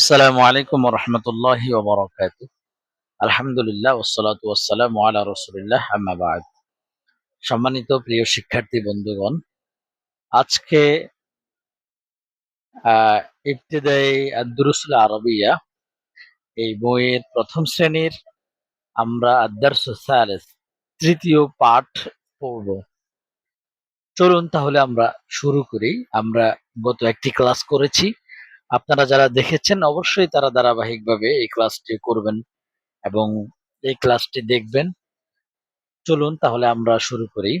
আসসালামু আলাইকুম রহমতুল্লাহি ওবরাকাত আলহামদুলিল্লাহ ওসালাতু ওয়াসসালামু আলা রসুলিল্লাহ, আম্মা বাদ। সম্মানিত প্রিয় শিক্ষার্থী বন্ধুগণ, আজকে ইবতিদাই আদ-দুরুসুল আরবিয়া, এই বইয়ের প্রথম শ্রেণির আমরা আদ-দারস সালিস তৃতীয় পাঠ পড়ব। চলুন তাহলে আমরা শুরু করি। আমরা গত একটি ক্লাস করেছি। আপনারা যারা দেখেছেন, অবশ্যই তারা ধারাবাহিকভাবে এই ক্লাসটি করবেন এবং এই ক্লাসটি দেখবেন। চলুন তাহলে আমরা শুরু করি।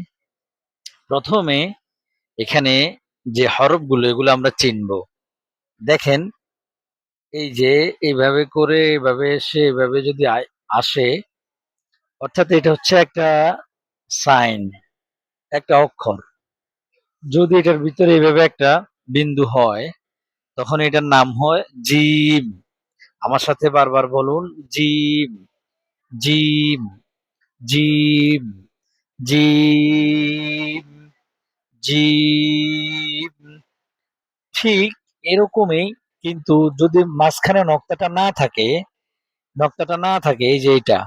প্রথমে এখানে যে হরফগুলো, এগুলো আমরা চিনব। দেখেন, এই যে এইভাবে করে, এভাবে এসে এইভাবে যদি আসে, অর্থাৎ এটা হচ্ছে একটা সাইন, একটা অক্ষর। যদি এটার ভিতরে এইভাবে একটা বিন্দু হয় তখন এটার নাম হয় জিম আমার সাথে বারবার বলুন gym gym gym gym gym ঠিক এরকমই কিন্তু যদি মাঝখানে নক্তাটা না থাকে, নক্তাটা না থাকে এই যে এটা,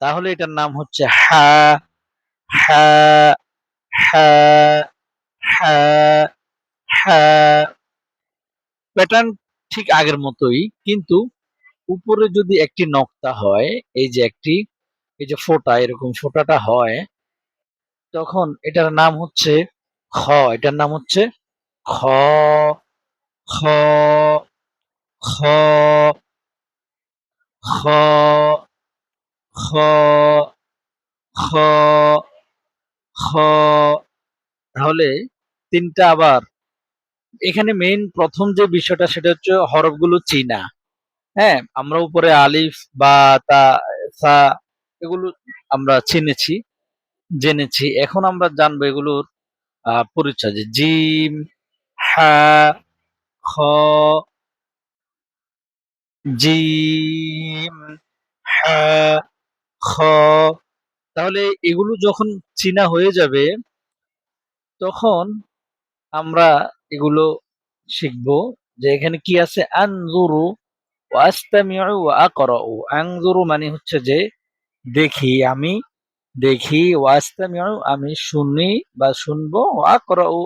তাহলে এটার নাম হচ্ছে হা হা হা হা হা। প্যাটার্ন ঠিক আগের মতোই, কিন্তু উপরে যদি একটি নক্তা হয়, এই যে একটি, এই যে ফোঁটা, এরকম ফোটাটা হয়, তখন এটার নাম হচ্ছে খ, এটার নাম হচ্ছে খ খ খ খ খ খ খ। তাহলে তিনটা আবার এখানে মেইন প্রথম যে বিষয়টা সেটা হচ্ছে হরফগুলো চিনা। হ্যাঁ আমরা উপরে আলিফ, বা, তা, সা এগুলো আমরা চিনেছি, জেনেছি। এখন আমরা জানব এগুলোর পরিচয় যে জিম, হা, খ, জিম, হা, খ। তাহলে এগুলো যখন চিনা হয়ে যাবে, তখন আমরা এগুলো শিখব যে এখানে কি আছে? আনজুরু আনজুরু মানে হচ্ছে যে দেখি, আমি দেখি ওয়াস্তামিউ আমি শুনি বা শুনব, ওয়া আকরাউ,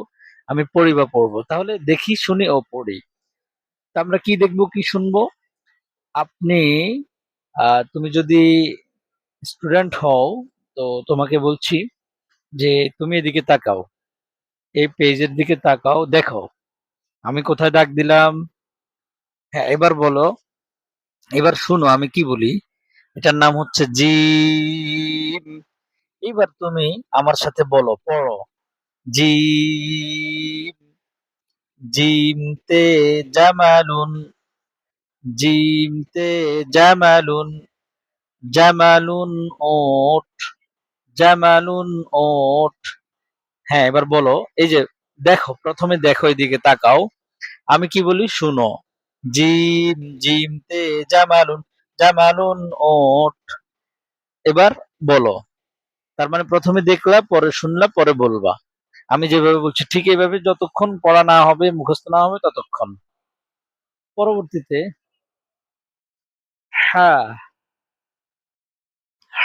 আমি পড়ি বা পড়ব। তাহলে দেখি, শুনি ও পড়ি। তা আমরা কি দেখব, কি শুনব? আপনি তুমি যদি স্টুডেন্ট হও, তো তোমাকে বলছি যে তুমি এদিকে তাকাও। এই পেজের দিকে তাকাও দেখো আমি কোথায় ডাক দিলাম? হ্যাঁ এবার বলো। এবার শুনো, আমি কি বলি? এটার নাম হচ্ছে জিম। এবার তুমি আমার সাথে বলো, পড়ো। জিম। জিমতে জামালুন। জিমতে জামালুন। জামালুন ওট। জামালুন ওট। হ্যাঁ এবার বলো, এই যে দেখো, প্রথমে দেখো এদিকে তাকাও। আমি কি বলি? শুনো। জিম জিমতে জামালুন জামালুন, ওট। এবার বলো। তার মানে প্রথমে দেখলা, পরে শুনলা, পরে বলবা। আমি যেভাবে বলছি, ঠিক এইভাবে যতক্ষণ পড়া না হবে, মুখস্থ না হবে, ততক্ষণ। পরবর্তীতে হ্যাঁ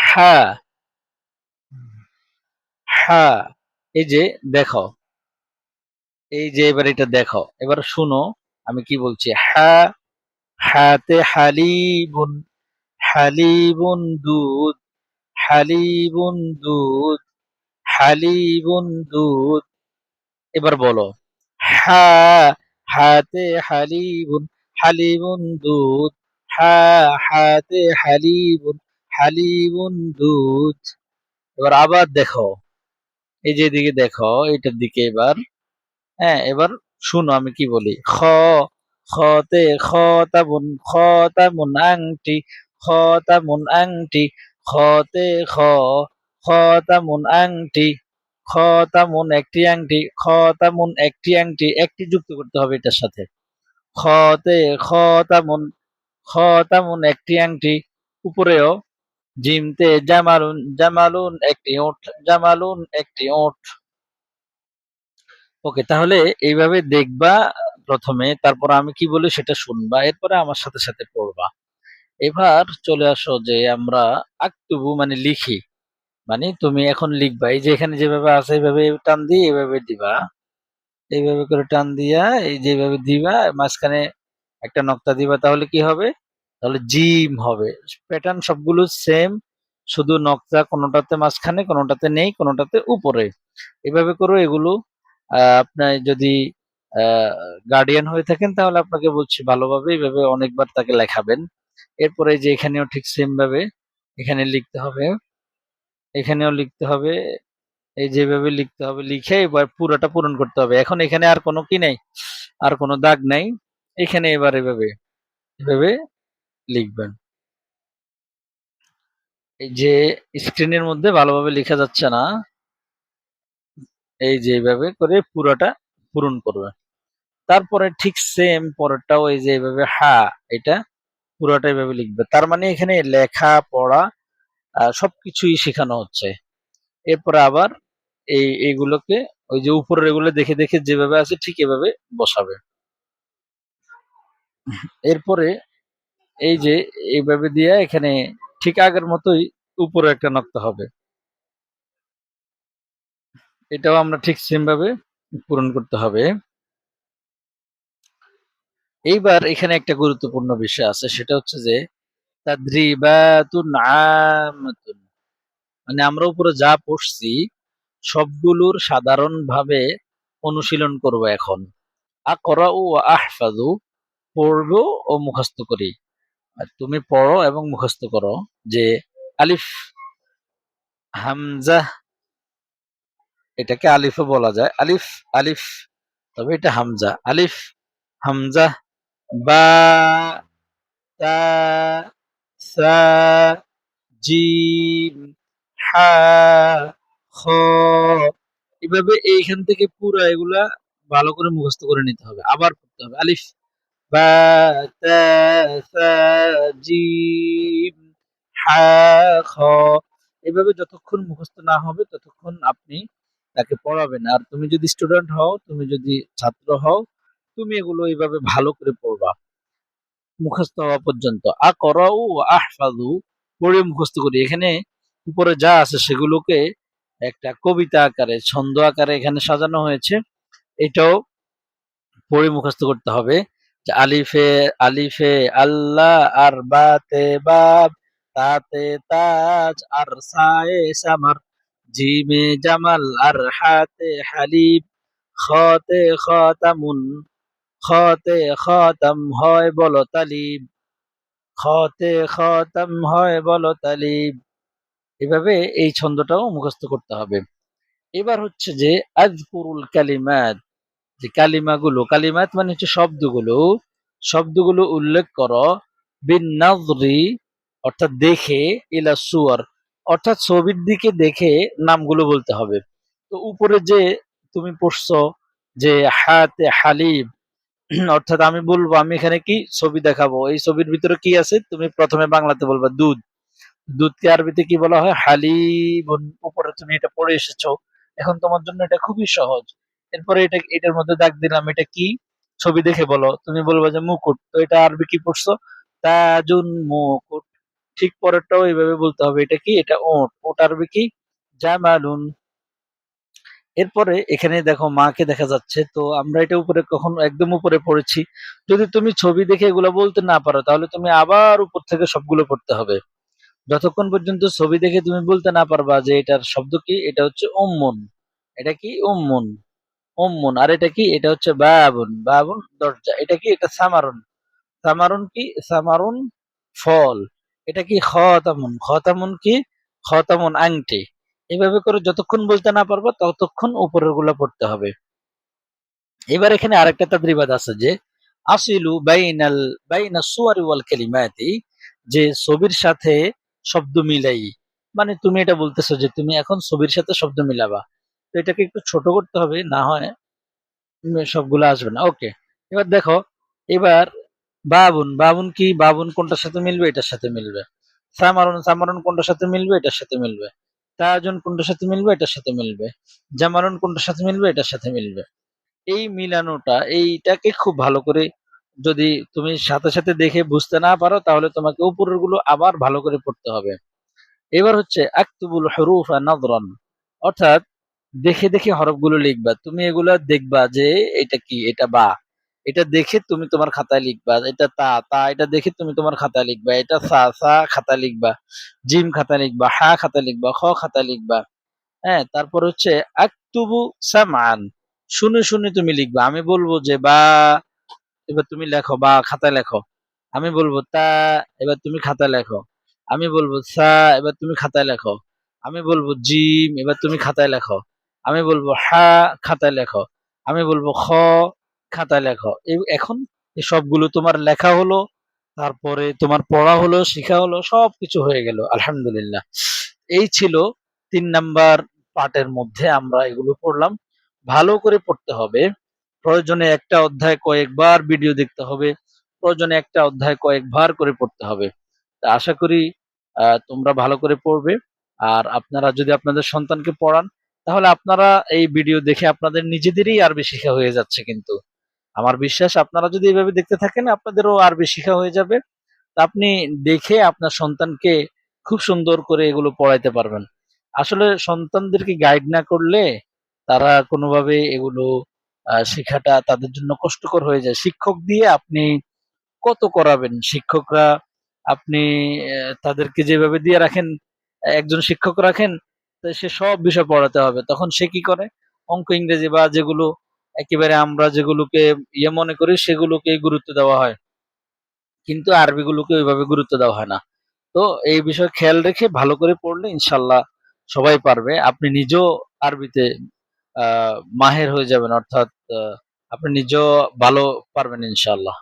হ্যাঁ হ্যাঁ এই যে দেখো, এই যে এবার এটা দেখো, এবার শুনো, আমি কি বলছি? হ্যাঁ হাতে হালিবুন হালিবুন দুধ হালিবুন দুধ হালিবুন দুধ। এবার বলো, হা, হাতে হালিবুন হালিবুন দুধ, হা, হাতে হালিবুন হালিবুন দুধ। এবার আবার দেখো এই যে দিকে দেখো, এটার দিকে এবার হ্যাঁ এবার শুনো আমি কি বলি। খ খতে খতাবুন খতামুন আংটি খতামুন আংটি খতে খ খতামুন আংটি খতামুন একটি আংটি খতামুন একটি আংটি, একটি যুক্ত করতে হবে এটার সাথে। খতে খতামুন খতামুন একটি আংটি, উপরেও জিমতে জামালুন জামালুন একটি ওট, জামালুন একটি ওট। ওকে, তাহলে এইভাবে দেখবা প্রথমে, তারপর আমি কি বলি সেটা শুনবা, এরপরে আমার সাথে সাথে পড়বা। এবার চলে আসো যে আমরা আক্তুবু মানে লিখি। মানে তুমি এখন লিখবা, এই যে এখানে যেভাবে আছে এইভাবে টান দিয়ে এইভাবে দিবা। এইভাবে করে টান দিয়া, এই যেভাবে দিবা, মাঝখানে একটা নক্তা দিবা, তাহলে কি হবে? তাহলে জিম হবে। প্যাটার্ন সবগুলো সেম শুধু নকশা কোনোটাতে মাঝখানে, কোনোটাতে নেই, কোনোটাতে উপরে। এভাবে করে এগুলো আপনার যদি গার্ডিয়ান হয়ে থাকেন তাহলে আপনাকে বলছি ভালোভাবে এইভাবে অনেকবার তাকে লেখাবেন। এরপরে যে এখানেও ঠিক সেম ভাবে, এখানে লিখতে হবে। এখানেও লিখতে হবে। এই যেভাবে লিখতে হবে, লিখে এবার পুরোটা পূরণ করতে হবে। এখন এখানে আর কোনো কি নেই? আর কোনো দাগ নাই। এখানে এবার এভাবে এভাবে লিখবেন। এই যে স্ক্রিনের মধ্যে ভালোভাবে লেখা যাচ্ছে না। এই যে এইভাবে করে পুরোটা পূরণ করবে। তারপরে ঠিক সেম পরেরটাও এই যে এইভাবে হা, এটা পুরোটা এইভাবে লিখবে। তার মানে এখানে লেখা, পড়া সবকিছুই শেখানো হচ্ছে। এরপরে আবার এই, এইগুলোকে ওই যে উপরের এগুলো দেখে দেখে যেভাবে আছে ঠিক এভাবে বসাবে। এরপরে এই যে, এইভাবে দিয়ে এখানে ঠিক আগের মতোই উপরে একটা নক্তা হবে। এটাও আমরা ঠিক সেম ভাবে পূরণ করতে হবে। এইবার এখানে একটা গুরুত্বপূর্ণ বিষয় আছে, সেটা হচ্ছে যে মানে আমরা উপরে যা পড়ছি, সবগুলোর সাধারণভাবে অনুশীলন করব এখন। আকরা ও আহফাজু পড়ব ও মুখস্থ করি। তুমি পড়ো এবং মুখস্থ করো যে আলিফ, হামজা, এটাকে আলিফও বলা যায়। আলিফ আলিফ, তবে এটা হামজা। আলিফ, হামজা, বা এভাবে এইখান থেকে পুরো এগুলা ভালো করে মুখস্থ করে নিতে হবে। আবার পড়তে হবে। আলিফ এভাবে যতক্ষণ মুখস্থ না হবে, ততক্ষণ আপনি তাকে পড়াবেন। আর তুমি যদি স্টুডেন্ট হও, তুমি যদি ছাত্র হও, তুমি এগুলো এইভাবে ভালো করে পড়বা। মুখস্থ হওয়া পর্যন্ত। আ করাউ আহফাজু পড়ে মুখস্থ করি। এখানে উপরে যা আছে সেগুলোকে একটা কবিতা আকারে, ছন্দ আকারে এখানে সাজানো হয়েছে। এটাও পড়ে মুখস্থ করতে হবে। আলিফে আলিফে আল্লাহ আর বাতে বাব, তাতে তাজ আর সায়ে সামার, জিমে জামাল আর হাতে হালিব খতে খতামুন, খতে খতাম হয় বলো তালিব খতে খতাম হয় বল তালিব এভাবে এই ছন্দটাও মুখস্থ করতে হবে। এবার হচ্ছে যে আজকুরুল কালিমাত যে কালিমাগুলো কালিমাত মানে হচ্ছে শব্দগুলো। শব্দগুলো উল্লেখ করো বিন অর্থাৎ দেখে, ইলা সুয়ার, অর্থাৎ ছবির দিকে দেখে নামগুলো বলতে হবে। তো উপরে যে তুমি পড়ছো, যে হাতে হালিব অর্থাৎ আমি বলব, আমি এখানে কি ছবি দেখাবো? এই ছবির ভিতরে কি আছে? তুমি প্রথমে বাংলাতে বলবা দুধ। দুধকে আরবিতে কি বলা হয়? হালিবুন উপরে তুমি এটা পড়ে এসেছ। এখন তোমার জন্য এটা খুবই সহজ। এরপরে এটা, এটার মধ্যে দাগ দিলাম, এটা কি? ছবি দেখে বলো। তুমি বলবা যে মুকুট, তো এটা আরবি কি পড়ছো? তাজুন মুকুট। ঠিক পরেরটাও এইভাবে বলতে হবে। এটা কি? এটা ওট। ওট আরবি কি? জামালুন। এরপরে এখানে দেখো মাকে দেখা যাচ্ছে, তো আমরা এটা উপরে কখন, একদম উপরে পড়েছি। যদি তুমি ছবি দেখে এগুলো বলতে না পারো, তাহলে তুমি আবার উপর থেকে সবগুলো পড়তে হবে। যতক্ষণ পর্যন্ত ছবি দেখে তুমি বলতে না পারবা যে এটার শব্দ কি, এটা হচ্ছে উম্মুন। এটা কি? উম্মুন। উম্মুন, আর এটা কি? এটা হচ্ছে বাবুন বাবুন দরজা। এটা কি? এটা সামারুন। সামারুন কি? সামারুন ফল। এটা কি? খতামুন। খতামুন কি? খতামুন আংটি। এভাবে করে যতক্ষণ বলতে না পারব, ততক্ষণ উপরেরগুলা পড়তে হবে। এবার এখানে আরেকটা তাদ্রিবাদ আছে যে, আসিলু বাইনাল, বাইনা সুয়ারি ওয়াল কালিমাতি, যে ছবির সাথে শব্দ মিলাই। মানে তুমি এটা বলতেছো যে তুমি এখন ছবির সাথে শব্দ মিলাবা। এটাকে একটু ছোট করতে হবে, না হয় সবগুলো আসবে না। ওকে এবার দেখো, এবার বাবুন বাবুন কি, বাবুন কোনটার সাথে মিলবে, এটার সাথে মিলবে। সামারুন সামারুন কোনটার সাথে মিলবে, এটার সাথে মিলবে। তাজন কোনটার সাথে মিলবে, এটার সাথে মিলবে। জামালুন কোনটার সাথে মিলবে, এটার সাথে মিলবে। এই মিলানোটা, এইটাকে খুব ভালো করে যদি তুমি সাথে সাথে দেখে বুঝতে না পারো, তাহলে তোমাকে উপরেরগুলো আবার ভালো করে পড়তে হবে। এবার হচ্ছে, আক্তুবুল হরুফ নাদরান। অর্থাৎ দেখে দেখে হরফগুলো লিখবা। তুমি এগুলা দেখবা যে এটা কি, এটা বা। এটা দেখে তুমি তোমার খাতায় লিখবা, এটা তা তা, এটা দেখে তুমি তোমার খাতায় লিখবা, এটা সা সা খাতা লিখবা, জিম খাতা লিখবা, হা খাতা লিখবা, খ খাতা লিখবা। হ্যাঁ তারপর হচ্ছে আক্তুবু সামান শুনে শুনে তুমি লিখবা। আমি বলব যে বা, এবার তুমি লেখো, বা খাতায় লেখো। আমি বলব তা, এবার তুমি খাতায় লেখো। আমি বলব সা, এবার তুমি খাতায় লেখো। আমি বলব জিম, এবার তুমি খাতায় লেখো। আমি বলব হা খাতায় লেখো। আমি বলব খ খাতায় লেখো। এই এখন সবগুলো তোমার লেখা হলো, তারপরে তোমার পড়া হলো, শেখা হলো, সবকিছু হয়ে গেল, আলহামদুলিল্লাহ। এই ছিল তিন নাম্বার পার্টের মধ্যে আমরা এগুলো পড়লাম। ভালো করে পড়তে হবে। প্রয়োজনে একটা অধ্যায় কয়েকবার ভিডিও দেখতে হবে। প্রয়োজনে একটা অধ্যায় কয়েকবার করে পড়তে হবে। তা আশা করি তোমরা ভালো করে পড়বে। আর আপনারা যদি আপনাদের সন্তানকে পড়ান তাহলে আপনারা এই ভিডিও দেখে আপনাদের নিজেদেরই আরবি শেখা হয়ে যাচ্ছে কিন্তু। আমার বিশ্বাস, আপনারা যদি এইভাবে দেখতে থাকেন, আপনাদেরও আরবি শেখা হয়ে যাবে। আপনি দেখে আপনার সন্তানকে খুব সুন্দর করে এগুলো পড়াইতে পারবেন। আসলে সন্তানদেরকে গাইড না করলে তারা কোনোভাবে এগুলো শেখাটা তাদের জন্য কষ্টকর হয়ে যায়। শিক্ষক দিয়ে আপনি কত করাবেন? শিক্ষকরা আপনি তাদেরকে যেভাবে দিয়ে রাখেন, একজন শিক্ষক রাখেন তো সে সব বিষয় পড়াতে হবে। তখন সে কি করে? অঙ্ক, ইংরেজি বা যেগুলো একেবারে আমরা যেগুলোকে ইয়ে মনে করি সেগুলোকে গুরুত্ব দেওয়া হয়। কিন্তু আরবিগুলোকে ওইভাবে গুরুত্ব দেওয়া হয় না। তো এই বিষয়ে খেয়াল রেখে ভালো করে পড়লে ইনশাল্লাহ সবাই পারবে। আপনি নিজেও আরবিতে মাহের হয়ে যাবেন, অর্থাৎ আপনি নিজেও ভালো পারবেন ইনশাল্লাহ।